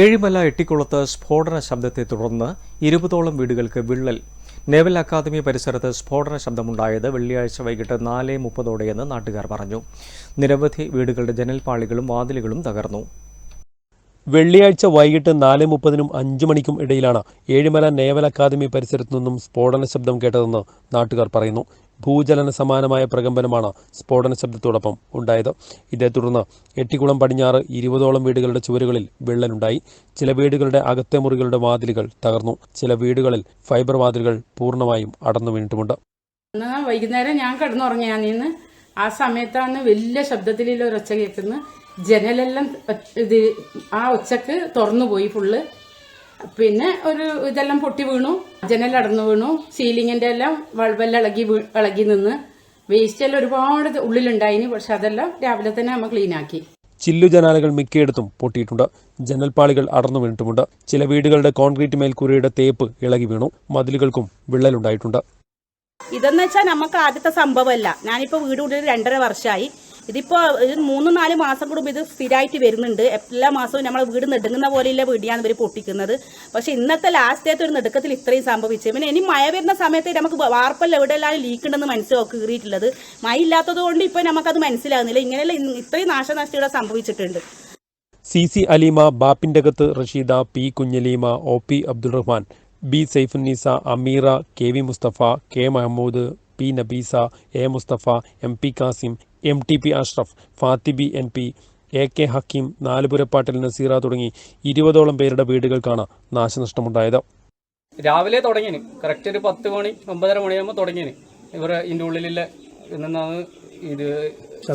ഏഴിമല എട്ടിക്കുളത്ത് സ്ഫോടന ശബ്ദത്തെ തുടർന്ന് ഇരുപതോളം വീടുകൾക്ക് വിള്ളൽ. നേവൽ അക്കാദമി പരിസരത്ത് സ്ഫോടന ശബ്ദമുണ്ടായത് വെള്ളിയാഴ്ച വൈകിട്ട് നാല് മുപ്പതോടെയെന്ന് നാട്ടുകാർ പറഞ്ഞു. നിരവധി വീടുകളുടെ ജനൽപാളികളും വാതിലുകളും തകർന്നു. വെള്ളിയാഴ്ച വൈകിട്ട് നാല് മുപ്പതിനും അഞ്ചു മണിക്കും ഇടയിലാണ് ഏഴിമല നേവൽ അക്കാദമി പരിസരത്തു നിന്നും സ്ഫോടന ശബ്ദം കേട്ടതെന്ന് നാട്ടുകാർ പറയുന്നു. ഭൂചലന സമാനമായ പ്രകമ്പനമാണ് സ്ഫോടന ശബ്ദത്തോടൊപ്പം ഉണ്ടായത്. ഇതേ തുടർന്ന് എട്ടിക്കുളം പടിഞ്ഞാറ് ഇരുപതോളം വീടുകളുടെ ചുവരുകളിൽ വിള്ളലുണ്ടായി. ചില വീടുകളുടെ അകത്തെ മുറികളുടെ വാതിലുകൾ തകർന്നു. ചില വീടുകളിൽ ഫൈബർ വാതിലുകൾ പൂർണമായും അടന്നു വീണിട്ടുമുണ്ട്. വൈകുന്നേരം ഞാൻ കിടന്നുറങ്ങിയാ നിന്ന് ആ സമയത്താണ് വലിയ ശബ്ദത്തിലുള്ള ഒരു ഒച്ച കേൾക്കുന്നത്. ജനലെല്ലാം ഇത് ആ ഒച്ചക്ക് തുറന്നു പോയി ഫുള്ള് പിന്നെ ഒരു ഇതെല്ലാം പൊട്ടി വീണു. ജനലടന്നു വീണു. സീലിങ്ങിന്റെ എല്ലാം വളവെല്ലാം ഇളകി ഇളകി നിന്ന് വേസ്റ്റ് എല്ലാം ഒരുപാട് ഉള്ളിലുണ്ടായിന്. പക്ഷെ അതെല്ലാം രാവിലെ തന്നെ നമ്മൾ ക്ലീൻ ആക്കി. ചില്ലു ജനാലകൾ മിക്കയിടത്തും പൊട്ടിയിട്ടുണ്ട്. ജനൽപ്പാളികൾ അടർന്നു വീണിട്ടുമുണ്ട്. ചില വീടുകളുടെ കോൺക്രീറ്റ് മേൽക്കൂരയുടെ തേപ്പ് ഇളകി വീണു. മതിലുകൾക്കും വിള്ളലുണ്ടായിട്ടുണ്ട്. ഇതെന്ന് വെച്ചാൽ നമുക്ക് ആദ്യത്തെ സംഭവമല്ല. ഞാനിപ്പോ വീട് കൂടി രണ്ടര വർഷമായി ഇതിപ്പോ ഒരു മൂന്ന് നാല് മാസം കൂടുമ്പോൾ ഇത് സ്ഥിരമായിട്ട് വരുന്നുണ്ട്. എല്ലാ മാസവും നമ്മളെ വീട് നെടുങ്ങുന്ന പോലെയുള്ള വീടിയാണ് ഇവർ പൊട്ടിക്കുന്നത്. പക്ഷെ ഇന്നത്തെ ലാസ്റ്റ് ഡേത്ത് ഒരു നെടുക്കത്തിൽ ഇത്രയും സംഭവിച്ചു. പിന്നെ ഇനി മഴ വരുന്ന സമയത്ത് നമുക്ക് വാർപ്പല്ല എവിടെയെല്ലാം ലീക്ക് ഉണ്ടെന്ന് മനസ്സിലാക്കി കീറിയിട്ടുള്ളത്. മഴ ഇല്ലാത്തത് കൊണ്ട് ഇപ്പൊ നമുക്കത് മനസ്സിലാകുന്നില്ല ഇങ്ങനെയുള്ള ഇത്രയും നാശനഷ്ടം സംഭവിച്ചിട്ടുണ്ട്. C C Aleema ബാപ്പിന്റകത്ത് Rasheeda P Kunhaleema O P Abdul Rahman B Saifunneesa Ameera K V Mustafa K Mahmood P Nabeesa A Mustafa M P Kasim M T P Ashraf Fathibi N P A K Hakeem Nalupurappattil Naseera തുടങ്ങി ഇരുപതോളം പേരുടെ വീടുകൾക്കാണ് നാശനഷ്ടമുണ്ടായത്. രാവിലെ തുടങ്ങിന്. Correct ഒരു പത്ത് മണി ഒമ്പതര മണിയാകുമ്പോൾ തുടങ്ങിന്. ഇവർ ഇതിന്റെ ഉള്ളിലുള്ള നിന്നാണ് ഇത്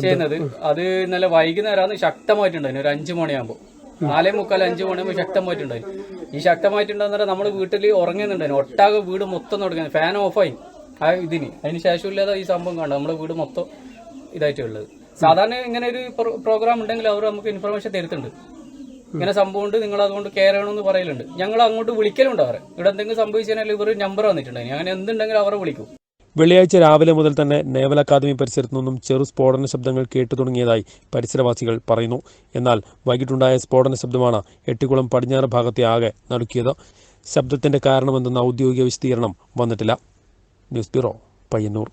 ചെയ്യുന്നത്. അത് ഇന്നലെ വൈകുന്നേരമാണ് ശക്തമായിട്ടുണ്ടായിരുന്നു. ഒരു അഞ്ചു മണിയാകുമ്പോൾ നാലേ മുക്കാൽ അഞ്ചു മണിയാകുമ്പോൾ ശക്തമായിട്ടുണ്ടായിരുന്നു. ഈ ശക്തമായിട്ടുണ്ടെന്ന് നമ്മൾ വീട്ടിൽ ഉറങ്ങുന്നുണ്ടായിരുന്നു. ഒട്ടാകെ വീട് മൊത്തം തുടങ്ങുന്നത് ഫാൻ ഓഫായി ആ ഇതിന്. അതിന് ശേഷമില്ലാതെ ഈ സംഭവം കാണാം. നമ്മുടെ വീട് മൊത്തം ഇതായിട്ടുള്ളത് സാധാരണ ഇങ്ങനെ ഒരു പ്രോഗ്രാം ഉണ്ടെങ്കിൽ അവർ നമുക്ക് ഇൻഫർമേഷൻ തരുത്തുണ്ട് ഇങ്ങനെ സംഭവം ഉണ്ട് നിങ്ങൾ അതുകൊണ്ട് കെയർ ചെയ്യണമെന്ന് പറയലുണ്ട്. ഞങ്ങൾ അങ്ങോട്ട് വിളിക്കലുണ്ട് അവരെ. ഇവിടെ എന്തെങ്കിലും സംഭവിച്ചാൽ ഇവർ നമ്പർ വന്നിട്ടുണ്ടായി അങ്ങനെ എന്തുണ്ടെങ്കിലും അവരെ വിളിക്കും. വെള്ളിയാഴ്ച രാവിലെ മുതൽ തന്നെ നേവൽ അക്കാദമി പരിസരത്തു നിന്നും ചെറു സ്ഫോടന ശബ്ദങ്ങൾ കേട്ടു തുടങ്ങിയതായി പരിസരവാസികൾ പറയുന്നു. എന്നാൽ വൈകിട്ടുണ്ടായ സ്ഫോടന ശബ്ദമാണ് എട്ടിക്കുളം പടിഞ്ഞാറ് ഭാഗത്തെ ആകെ നടുക്കിയത്. ശബ്ദത്തിന്റെ കാരണമെന്തെന്ന ഔദ്യോഗിക വിശദീകരണം വന്നിട്ടില്ല. News bureau Payyanur.